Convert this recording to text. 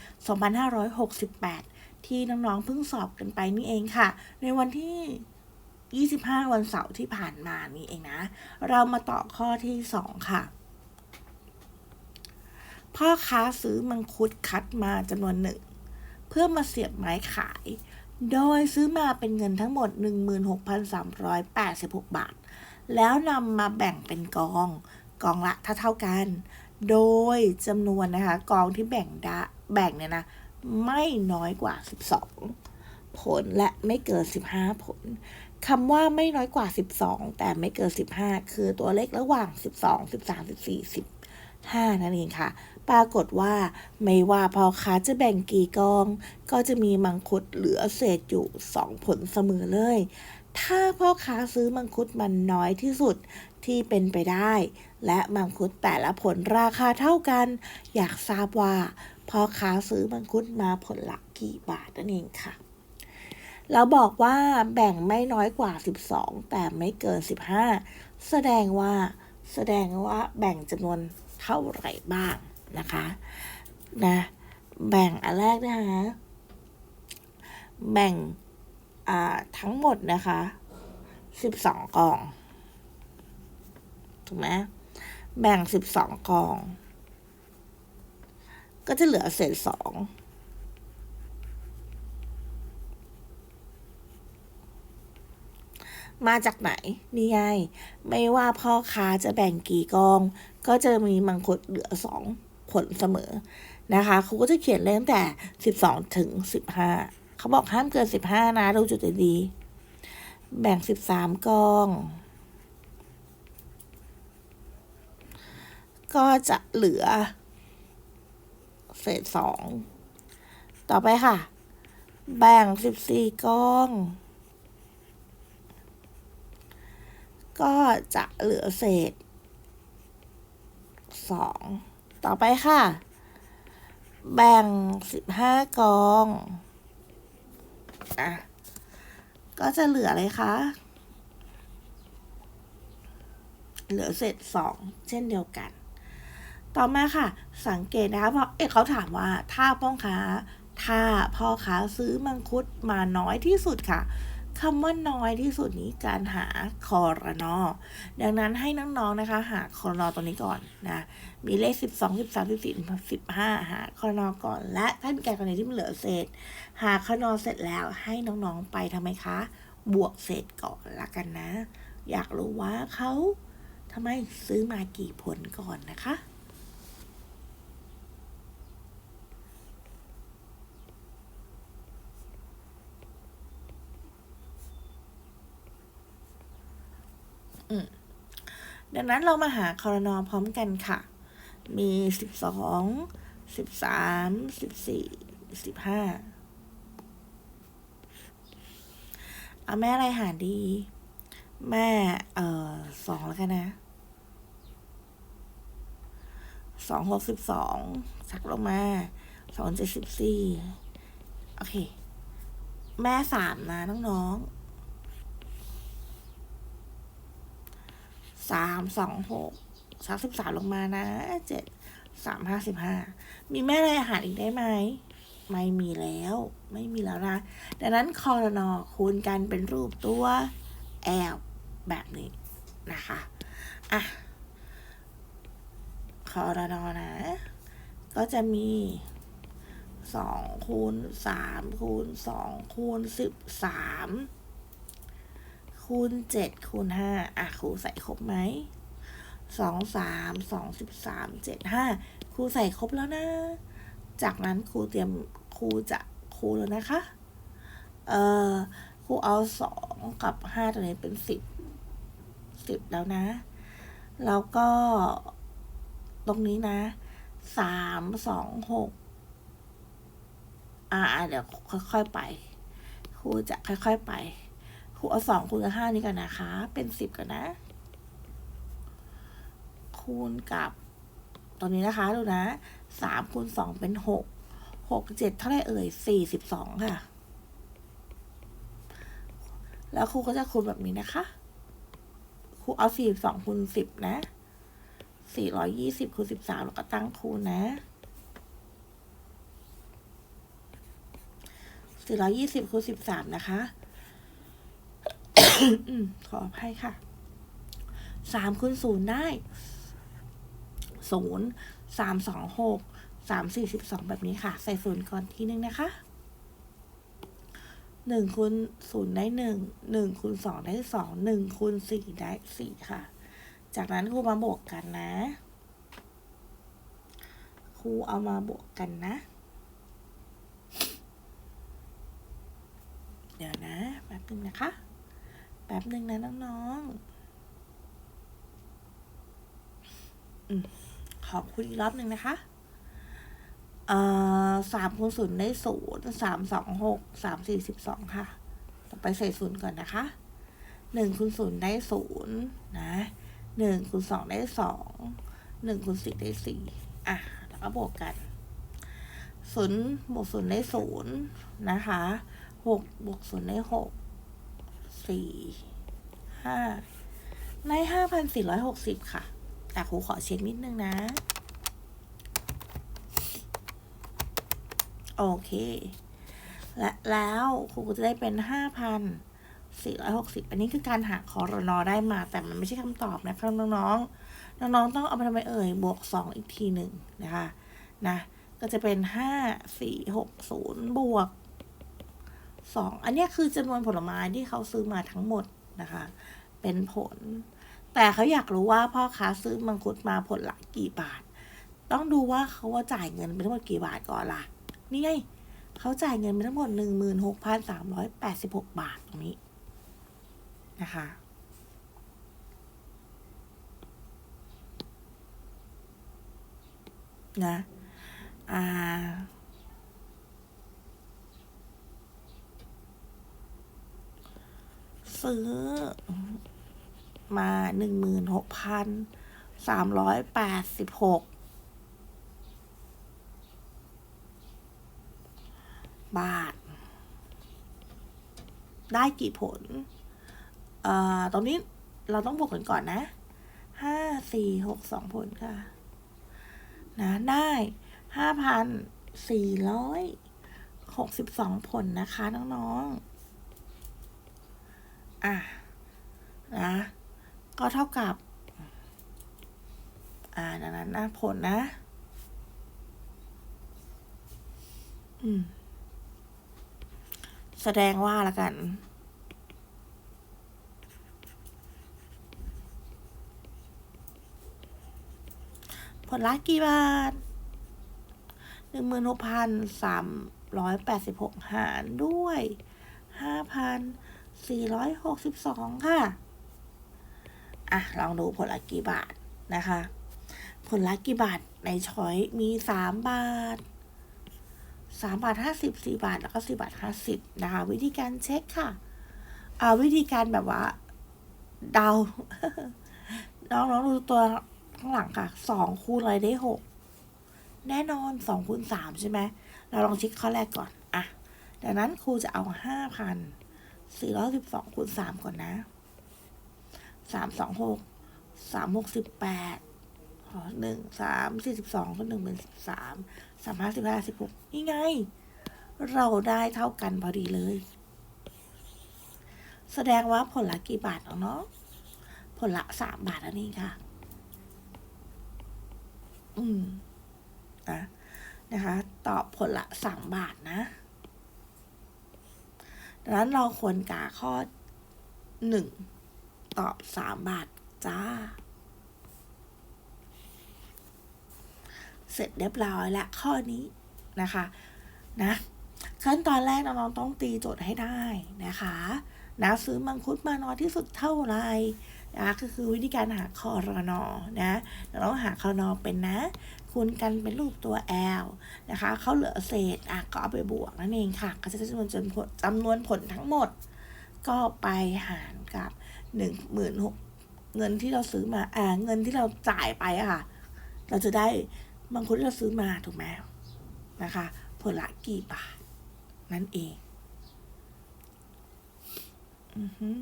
2568 ที่น้องๆเพิ่งสอบกันไปนี่เองค่ะ ในวันที่ 25 วันเสาร์ที่ผ่านมานี่เองนะ เรามาต่อข้อที่ 2 ค่ะ พ่อค้าซื้อมังคุดคัดมาจำนวนหนึ่ง เพื่อมาเสียบไม้ขาย โดยซื้อมาเป็นเงินทั้งหมด 16,386 บาท แล้วนำมาแบ่งเป็นกอง กองละเท่าๆกันโดยจำนวนนะคะกองที่แบ่งดะ แบ่งเนี่ยนะ ไม่น้อยกว่า 12 ผลและไม่เกิน 15 ผลคำว่าไม่น้อยกว่า 12 แต่ไม่เกิน 15 คือตัวเลขระหว่าง 12 13 14 15 นั่นเองค่ะ ปรากฏว่าไม่ว่าพ่อค้าจะแบ่งกี่กอง ก็จะมีมังคุดเหลือเศษอยู่ 2 ผลเสมอเลย ถ้าพ่อค้าซื้อมังคุดมันน้อยที่สุด ที่เป็นไปได้ และมังคุดแต่ละผลราคาเท่ากัน อยากทราบว่าพ่อค้าซื้อมังคุดมาผลละกี่บาทนั่นเองค่ะเราบอกว่าแบ่งไม่น้อยกว่า 12 แต่ไม่เกิน 15 แสดงว่าแสดงว่าแบ่งจำนวนเท่าไหร่บ้างนะคะนะแบ่งอันแรกนะคะแบ่งทั้งหมดนะคะ 12 กล่อง ถูกไหมแบ่ง12กล่อง ก็จะเหลือเศษสองมาจากไหน นี่ไง ไม่ว่าพ่อค้าจะแบ่งกี่กอง ก็จะมีมังคุดเหลือสองผลเสมอนะคะครูก็จะเขียนเลขตั้งแต่12ถึง15เขาบอกห้ามเกิน15นะ ดูจุดดีๆแบ่ง13กอง ก็จะเหลือ เศษสอง ต่อไปค่ะ แบ่ง14กอง ก็จะเหลือเศษสอง ต่อไปค่ะ แบ่ง15กองอะก็จะเหลืออะไรคะ เหลือเศษสองเช่นเดียวกัน ต่อมาค่ะ สังเกตนะคะเพราะเอ๊ะเขาถามว่าถ้าพ่อค้า ถ้าพ่อค้าซื้อมังคุดมาน้อยที่สุดค่ะคำว่าน้อยที่สุดนี้การหาคอรนอ ดังนั้นให้น้องๆนะคะ หาคอรนอตัวนี้ก่อนนะ มีเลข 12 13 14 15 หาคอรนอก่อน และถ้ามีการกรณีที่มันเหลือเศษ หาคอรนอเสร็จแล้วให้น้องๆไปทำไมคะ บวกเศษก่อนละกันนะ อยากรู้ว่าเขาทำไมซื้อมากี่ผลก่อนนะคะ ดังนั้นเรามาหาคอรนอพร้อมกันค่ะ มีสิบสองสิบสามสิบสี่สิบห้าเอาแม่อะไรหารดี แม่ เอ่อสองแล้วกันนะสองหกสิบสองสักลงมาสองเจ็ดสิบสี่โอเค แม่สามนะน้องๆ สามสองหกสามสิบสามลงมานะเจ็ดสามห้าสิบห้ามีแม่อะไรอาหารอีกได้ไหม ไม่มีแล้ว ไม่มีแล้วนะ ดังนั้นคอรนอคูณกันเป็นรูปตัวแอลแบบนี้นะคะอะคอรนอนะ ก็จะมีสองคูณสามคูณสองคูณสิบสาม คูณเจ็ดคูณห้าอะครูใส่ครบไหมสองสามสองสิบสามเจ็ดห้าครูใส่ครบแล้วนะ จากนั้นครูเตรียมครูจะครูแล้วนะคะ เอ่อครูเอาสองกับห้าตัวนี้เป็นสิบสิบแล้วนะ แล้วก็ตรงนี้นะสามสองหกอ่าเดี๋ยวค่อยๆไป ครูจะค่อยๆไป รูเอาสองคูณกับห้านี้กันนะคะ เป็นสิบกันนะ คูณกับตัวนี้นะคะดูนะสามคูณสองเป็นหกหกเจ็ดเท่าไรเอ่ยสี่สิบสองค่ะ แล้วครูก็จะคูณแบบนี้นะคะ ครูเอาสี่สองคูณสิบนะสี่ร้อยยี่สิบคูณสิบสามแล้วก็ตั้งคูณนะสี่ร้อยี่สิบคูณสิบสามนะคะ ขออภัยค่ะสามคูณศูนย์ได้ศูนย์สามสองหกสามสี่สิบสองแบบนี้ค่ะ ใส่ศูนย์ก่อนทีนึงนะคะหนึ่งคูณศูนย์ได้หนึ่งหนึ่งคูณสองได้สองหนึ่งคูณสี่ได้สี่ค่ะ จากนั้นครูมาบวกกันนะ ครูเอามาบวกกันนะ เดี๋ยวนะแป๊บนึงนะคะ แป๊บนึงนะน้องๆอืมขอบคุณอีกรอบหนึ่งนะคะสามคูณศูนย์ได้ศูนย์สามสองหกสามสี่สิบสองค่ะ ต่อไปใส่ศูนย์ก่อนนะคะหนึ่งคูณศูนย์ได้ศูนย์นะหนึ่งคูณสองได้สองหนึ่งคูณสี่ได้สี่อะ แล้วก็บวกกันศูนย์บวกศูนย์ได้ศูนย์นะคะหกบวกศูนย์ได้หก สี่ห้าในห้าพันสี่ร้อยหกสิบค่ะ แต่ครูขอเช็คนิดนึงนะ โอเค และแล้วครูก็จะได้เป็นห้าพันสี่ร้อยหกสิบอันนี้คือการหาคอรนอได้มา แต่มันไม่ใช่คำตอบนะครับน้องๆ น้องๆ ต้องเอาไปทำไมเอ่ย บวกสองอีกทีหนึ่งนะคะ นะ ก็จะเป็นห้าสี่หกศูนย์บวก สองอันนี้คือจำนวนผลไม้ที่เขาซื้อมาทั้งหมดนะคะ เป็นผล แต่เขาอยากรู้ว่าพ่อค้าซื้อมังคุดมาผลละกี่บาท ต้องดูว่าเขาว่าจ่ายเงินไปทั้งหมดกี่บาทก่อนล่ะ นี่ไงเขาจ่ายเงินไปทั้งหมดหนึ่งหมื่นหกพันสามร้อยแปดสิบหกบาทตรงนี้นะคะนะ อ่า ซื้อ มาหนึ่งหมื่นหกพันสามร้อยแปดสิบหกบาท ได้กี่ผล เอ่อ ตรงนี้เราต้องบวกกันก่อนนะห้าสี่หกสองผลค่ะ นะ ได้ห้าพันสี่ร้อยหกสิบสองผลนะคะ น้อง ๆ อะนะ ก็เท่ากับ อ่าดังนั้นนะผลนะ อืม แสดงว่าละกันผลลัพธ์กี่บาทหนึ่งหมื่นหกพันสามร้อยแปดสิบหกหารด้วยห้าพัน สี่ร้อยหกสิบสองค่ะ อะ ลองดูผลลัพธ์กี่บาทนะคะ ผลลัพธ์กี่บาทในช้อยมีสามบาทสามบาทห้าสิบสี่บาท แล้วก็สี่บาทห้าสิบนะคะ วิธีการเช็คค่ะอ่าวิธีการแบบว่า เดา น้องๆดูตัวข้างหลังค่ะสองคูณอะไรได้หกแน่นอนสองคูณสามใช่ไหม เราลองเช็คข้อแรกก่อน อะ ดังนั้นครูจะเอาห้าพัน สี่ร้อยสิบสองคูณสามก่อนนะสามสองหกสามหกสิบแปดหนึ่งสามสี่สิบสองก็หนึ่งเป็นสิบสามสามห้าสิบห้าสิบหกนี่ไง เราได้เท่ากันพอดีเลย แสดงว่าผลละกี่บาทเนาะผลละสามบาทอันนี้ค่ะ อืมนะนะคะ ตอบผลละสามบาทนะ ดังนั้นเราควรกาข้อหนึ่งตอบสามบาทจ้า เสร็จเรียบร้อยและข้อนี้นะคะนะขั้นตอนแรกน้องๆต้องตีโจทย์ให้ได้นะคะนะซื้อมังคุดมาน้อยที่สุดเท่าไหร่นะคะก็คือวิธีการหาคอรนอนะเราต้องหาคอรนอเป็นนะ คูณกันเป็นรูปตัว L นะคะเขาเหลือเศษอะก็เอาไปบวกนั่นเองค่ะก็จะได้จำนวนจำนวนจำนวนผลทั้งหมด ก็ไปหารกับหนึ่งหมื่นหกเงินที่เราซื้อมาอ่าเงินที่เราจ่ายไปอะค่ะ เราจะได้มังคุดที่เราซื้อมาถูกไหมนะคะผลละกี่บาทนั่นเอง อือฮึ